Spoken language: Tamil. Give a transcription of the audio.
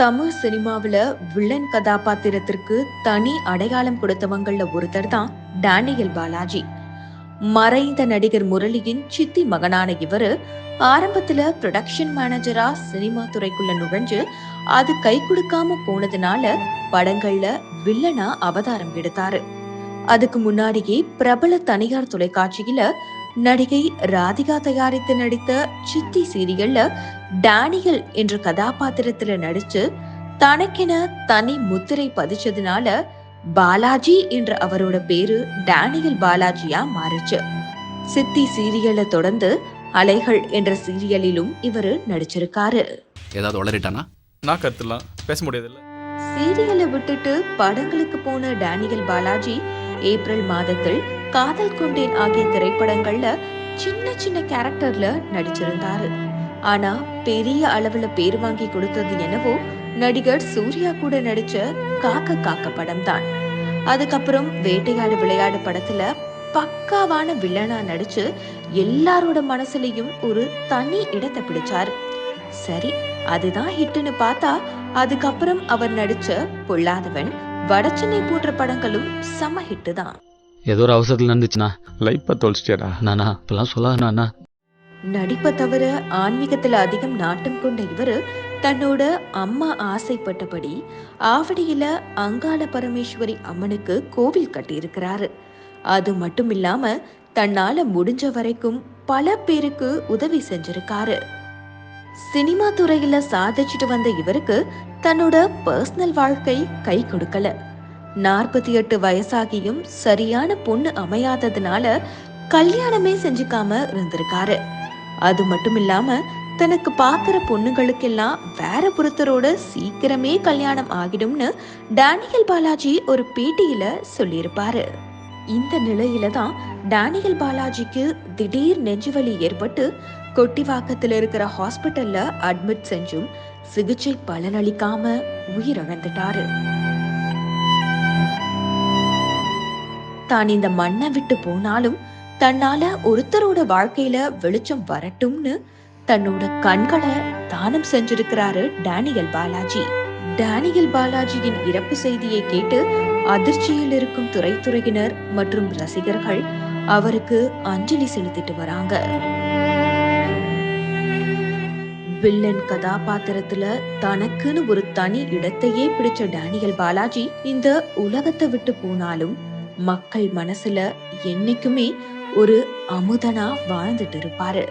தமிழ் சினிமாவில் வில்லன் கதாபாத்திரத்திற்கு தனி அடையாளம் கொடுத்தவங்கள்ல ஒருத்தர் தான் டேனியல் பாலாஜி. மறைந்த நடிகர் முரளியின் சித்தி மகனான இவர் ஆரம்பத்துல ப்ரொடக்ஷன் மேனேஜரா சினிமா துறைக்குள்ள நுழைஞ்சு அது கை கொடுக்காம போனதுனால படங்கள்ல வில்லனா அவதாரம் எடுத்தாரு. அதுக்கு முன்னாடியே பிரபல தனியார் தொலைக்காட்சியில நடிகை ராதிகா தயாரித்து நடித்த சித்தி சீரியல்ல டேனியல் என்ற கதாபாத்திரத்துல நடிச்சு தனக்கென தனி முத்திரை பதிச்சதுனால பாலாஜி என்ற அவரோட பேரு டேனியல் பாலாஜியா மாறுச்சு. சித்தி சீரியலை தொடர்ந்து அலைகள் என்ற சீரியலிலும் இவரு நடிச்சிருக்காரு. ஏதாவது உளறிட்டானா? நான் கத்துலாம் பேச முடியாதுல்ல. சீரியலை விட்டுட்டு படங்களுக்கு போன டேனியல் பாலாஜி ஏப்ரல் மாதத்தில் காதல் கொண்டேன் ஆகிய திரைப்படங்கள்ல சின்ன சின்ன கேரக்டர்ல நடிச்சிருந்தாரு. ஆனா பெரிய அளவுல பேர் வாங்கி கொடுத்தது என்னவோ நடிகர் சூர்யா கூட நடிச்ச காக்க காக்க படம் தான். அதுக்கப்புறம் வேட்டையாடு விளையாடு படத்துல பக்காவான வில்லனா நடிச்சு எல்லாரோட மனசுலயும் ஒரு தனி இடத்தை பிடிச்சாரு. சரி அதுதான் ஹிட்னு பார்த்தா அதுக்கப்புறம் அவர் நடிச்ச பொல்லாதவன் வடச்சென்னை போன்ற படங்களும் செம ஹிட்டு தான். ஏதோ ஒரு அவசரத்தில் நடந்துச்சுண்ணா. லைஃப்பை தொலைச்சிட்டியாடா? நானா இப்பெல்லாம் சொல்லாதண்ணா நடிப்பை தவிர ஆன்மீகத்துல அதிகம் நாட்டம் கொண்ட இவரு தன்னோட அம்மா ஆசைப்பட்டபடி ஆவடியில அங்காள பரமேஸ்வரி அம்மனுக்கு கோவில் கட்டியிருக்கிறாரு. அது மட்டும் இல்லாம தன்னால முடிஞ்ச வரைக்கும் பல பேருக்கு உதவி செஞ்சிருக்காரு. சினிமா துறையில சாதிச்சுட்டு வந்த இவருக்கு தன்னோட பர்சனல் வாழ்க்கை கை கொடுக்கல. நாற்பத்தி எட்டு வயசாகியும் சரியான பொண்ணு அமையாததுனால கல்யாணமே செஞ்சுக்காம இருந்திருக்காரு. அது மட்டும் இல்லாம தனக்கு பாக்குற பொண்ணுங்களுக்கெல்லாம் வேற புறத்தரோட சீக்கிரமே கல்யாணம் ஆகிடும்னு டேனியல் பாலாஜி ஒரு பேட்டியில சொல்லியிருப்பாரு. இந்த நிலையில தான் டேனியல் பாலாஜிக்கு திடீர் நெஞ்சுவலி ஏற்பட்டு கொட்டிவாக்கத்தில் இருக்கிற ஹாஸ்பிட்டல்ல அட்மிட் செஞ்சும் சிகிச்சை பலனளிக்காம உயிரிழந்துட்டாரு. தான் இந்த மண்ணை விட்டு போனாலும் தன்னால ஒருத்தரோட வாழ்க்கையில வெளிச்சம் வரட்டும்னு தன்னோட கண்களை தானம் செஞ்சிருக்கிறாரு டேனியல் பாலாஜி. டேனியல் பாலாஜியின் இறப்பு செய்தியை கேட்டு அதிர்ச்சியில் இருக்கும் துறைத்துறையினர் மற்றும் ரசிகர்கள் அவருக்கு அஞ்சலி செலுத்திட்டு வராங்க. வில்லன் கதாபாத்திரத்துல தனக்குன்னு ஒரு தனி இடத்தையே பிடிச்ச டேனியல் பாலாஜி இந்த உலகத்தை விட்டு போனாலும் மக்கள் மனசுல என்னைக்குமே ஒரு அமுதனா வாழ்ந்துட்டு இருப்பாரு.